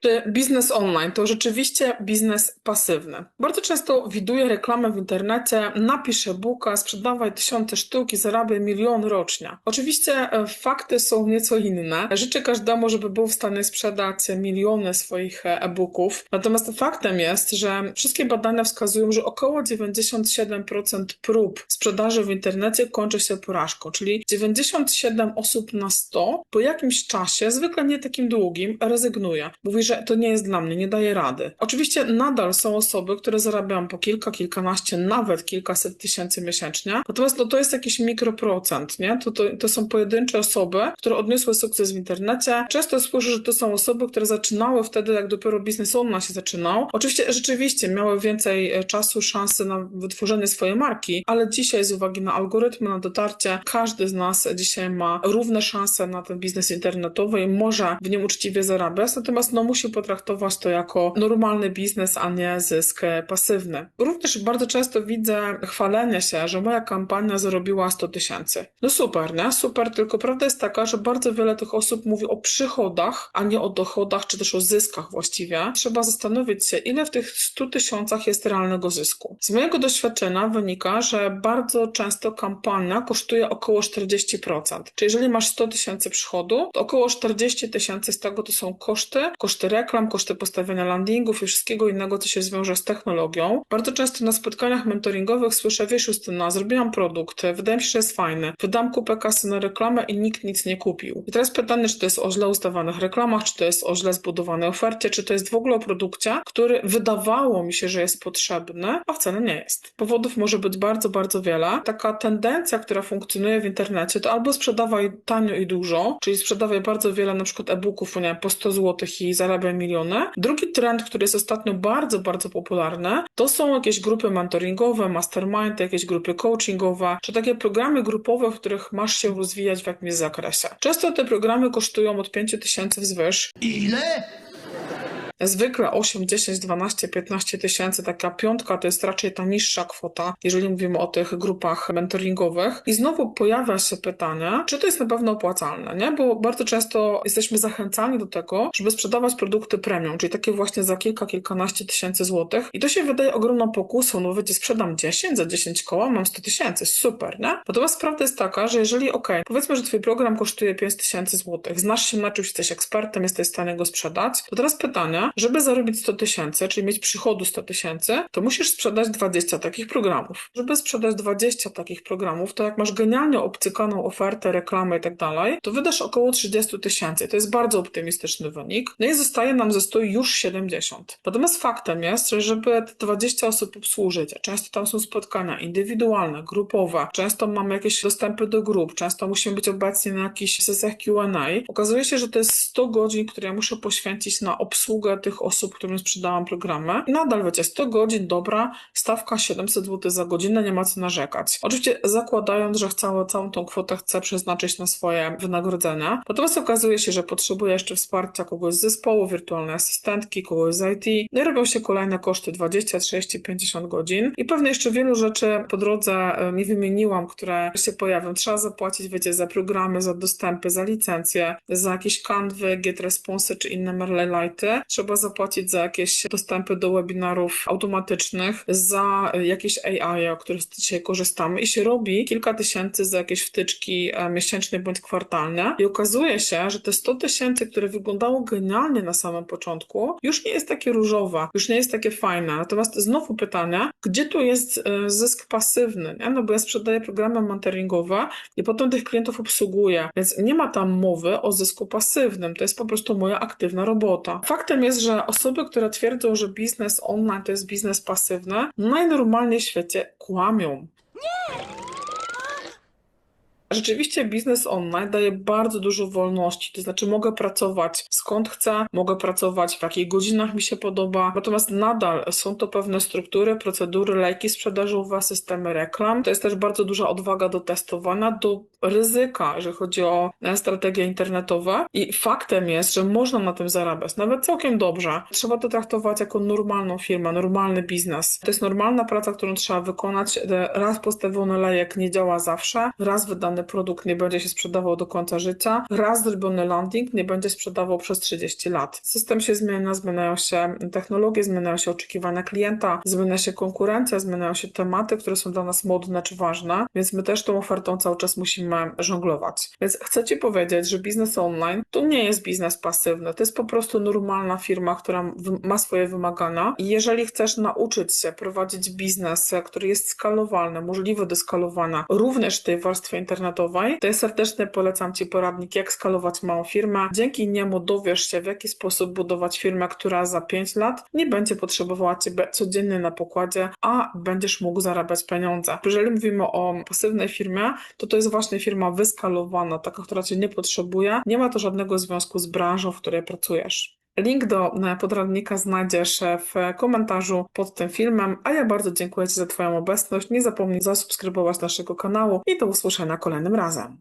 Czy biznes online to rzeczywiście biznes pasywny? Bardzo często widuję reklamę w internecie, napisz e-booka, sprzedawaj tysiące sztuk i zarabiaj milion rocznie. Oczywiście e, fakty są nieco inne. Życzę każdemu, żeby był w stanie sprzedać miliony swoich e, e-booków. Natomiast faktem jest, że wszystkie badania wskazują, że około 97% prób sprzedaży w internecie kończy się porażką, czyli 97 osób na 100 po jakimś czasie, zwykle nie takim długim, rezygnuje. Mówi, że to nie jest dla mnie, nie daje rady. Oczywiście nadal są osoby, które zarabiają po kilka, kilkanaście, nawet kilkaset tysięcy miesięcznie, natomiast no, to jest jakiś mikroprocent, nie? To, to, to są pojedyncze osoby, które odniosły sukces w internecie. Często słyszę, że to są osoby, które zaczynały wtedy, jak dopiero biznes online się zaczynał. Oczywiście rzeczywiście miały więcej e, czasu, szansy na wytworzenie swojej marki, ale dzisiaj z uwagi na algorytmy, na dotarcie, każdy z nas dzisiaj ma równe szanse na ten biznes internetowy i może w nim uczciwie zarabiać, natomiast no, musi potraktować to jako normalny biznes, a nie zysk pasywny. Również bardzo często widzę chwalenie się, że moja kampania zarobiła 100 tysięcy. No super, nie? Super, tylko prawda jest taka, że bardzo wiele tych osób mówi o przychodach, a nie o dochodach, czy też o zyskach właściwie. Trzeba zastanowić się, ile w tych 100 tysiącach jest realnego zysku. Z mojego doświadczenia wynika, że bardzo często kampania kosztuje około 40%. Czyli jeżeli masz 100 tysięcy przychodu, to około 40 tysięcy z tego to są koszty, koszty reklam, koszty postawienia landingów i wszystkiego innego, co się zwiąże z technologią. Bardzo często na spotkaniach mentoringowych słyszę, wiesz Justyna, zrobiłam produkt, wydaje mi się, że jest fajny, wydam kupę kasy na reklamę i nikt nic nie kupił. I teraz pytanie, czy to jest o źle ustawanych reklamach, czy to jest o źle zbudowanej ofercie, czy to jest w ogóle o produkcie, który wydawało mi się, że jest potrzebny, a wcale nie jest. Powodów może być bardzo, bardzo wiele. Taka tendencja, która funkcjonuje w internecie, to albo sprzedawaj tanio i dużo, czyli sprzedawaj bardzo wiele na przykład e-booków, nie po 100 zł i zarabiaj miliony. Drugi trend, który jest ostatnio bardzo, bardzo popularny, to są jakieś grupy mentoringowe, mastermindy, jakieś grupy coachingowe, czy takie programy grupowe, w których masz się rozwijać w jakimś zakresie. Często te programy kosztują od 5 tysięcy wzwyż. Ile? Zwykle 8, 10, 12, 15 tysięcy, taka piątka to jest raczej ta niższa kwota, jeżeli mówimy o tych grupach mentoringowych. I znowu pojawia się pytanie, czy to jest na pewno opłacalne, nie? Bo bardzo często jesteśmy zachęcani do tego, żeby sprzedawać produkty premium, czyli takie właśnie za kilka, kilkanaście tysięcy złotych. I to się wydaje ogromną pokusą, no wiecie, sprzedam 10, za 10 koła mam 100 tysięcy, super, nie? Natomiast prawda jest taka, że jeżeli, ok, powiedzmy, że twój program kosztuje 5 tysięcy złotych, znasz się na czymś, jesteś ekspertem, jesteś w stanie go sprzedać, to teraz pytanie, żeby zarobić 100 tysięcy, czyli mieć przychodu 100 tysięcy, to musisz sprzedać 20 takich programów. Żeby sprzedać 20 takich programów, to jak masz genialnie obcykaną ofertę, reklamę i tak dalej, to wydasz około 30 tysięcy. To jest bardzo optymistyczny wynik. No i zostaje nam ze 100 już 70. Natomiast faktem jest, że żeby te 20 osób obsłużyć, a często tam są spotkania indywidualne, grupowe, często mamy jakieś dostępy do grup, często musimy być obecni na jakichś sesjach Q&A, okazuje się, że to jest 100 godzin, które ja muszę poświęcić na obsługę tych osób, którym sprzedałam programy. Nadal wiecie, 100 godzin, dobra, stawka 700 zł za godzinę, nie ma co narzekać. Oczywiście zakładając, że całą, całą tą kwotę chcę przeznaczyć na swoje wynagrodzenia. Natomiast okazuje się, że potrzebuję jeszcze wsparcia kogoś z zespołu, wirtualnej asystentki, kogoś z IT. No i robią się kolejne koszty 20, 30, 50 godzin. I pewnie jeszcze wielu rzeczy po drodze nie wymieniłam, które się pojawią. Trzeba zapłacić, wiecie, za programy, za dostępy, za licencje, za jakieś kanwy, get response czy inne Merlelighty. Trzeba zapłacić za jakieś dostępy do webinarów automatycznych, za jakieś AI, o których dzisiaj korzystamy i się robi kilka tysięcy za jakieś wtyczki e, miesięczne bądź kwartalne i okazuje się, że te 100 tysięcy, które wyglądało genialnie na samym początku, już nie jest takie różowe, już nie jest takie fajne. Natomiast znowu pytanie, gdzie tu jest e, zysk pasywny? Nie? No bo ja sprzedaję programy mentoringowe i potem tych klientów obsługuję, więc nie ma tam mowy o zysku pasywnym. To jest po prostu moja aktywna robota. Faktem jest, że osoby, które twierdzą, że biznes online to jest biznes pasywny, najnormalniej w świecie kłamią. Rzeczywiście biznes online daje bardzo dużo wolności, to znaczy mogę pracować skąd chcę, mogę pracować w jakich godzinach mi się podoba, natomiast nadal są to pewne struktury, procedury, lejki sprzedażowe, systemy reklam. To jest też bardzo duża odwaga do testowania, do ryzyka, jeżeli chodzi o e, strategie internetowe i faktem jest, że można na tym zarabiać, nawet całkiem dobrze. Trzeba to traktować jako normalną firmę, normalny biznes. To jest normalna praca, którą trzeba wykonać. E, Raz postawiony lejek nie działa zawsze, raz wydany produkt nie będzie się sprzedawał do końca życia, raz zrobiony landing nie będzie sprzedawał przez 30 lat. System się zmienia, zmieniają się technologie, zmieniają się oczekiwania klienta, zmienia się konkurencja, zmieniają się tematy, które są dla nas modne czy ważne, więc my też tą ofertą cały czas musimy żonglować. Więc chcę Ci powiedzieć, że biznes online to nie jest biznes pasywny, to jest po prostu normalna firma, która ma swoje wymagania i jeżeli chcesz nauczyć się prowadzić biznes, który jest skalowalny, możliwy do skalowania również w tej warstwie internetowej, to ja serdecznie polecam Ci poradnik, jak skalować małą firmę. Dzięki niemu dowiesz się, w jaki sposób budować firmę, która za 5 lat nie będzie potrzebowała Ciebie codziennie na pokładzie, a będziesz mógł zarabiać pieniądze. Jeżeli mówimy o pasywnej firmie, to to jest właśnie firma wyskalowana, taka, która Cię nie potrzebuje. Nie ma to żadnego związku z branżą, w której pracujesz. Link do e, podradnika znajdziesz w komentarzu pod tym filmem, a ja bardzo dziękuję Ci za Twoją obecność. Nie zapomnij zasubskrybować naszego kanału i do usłyszenia kolejnym razem.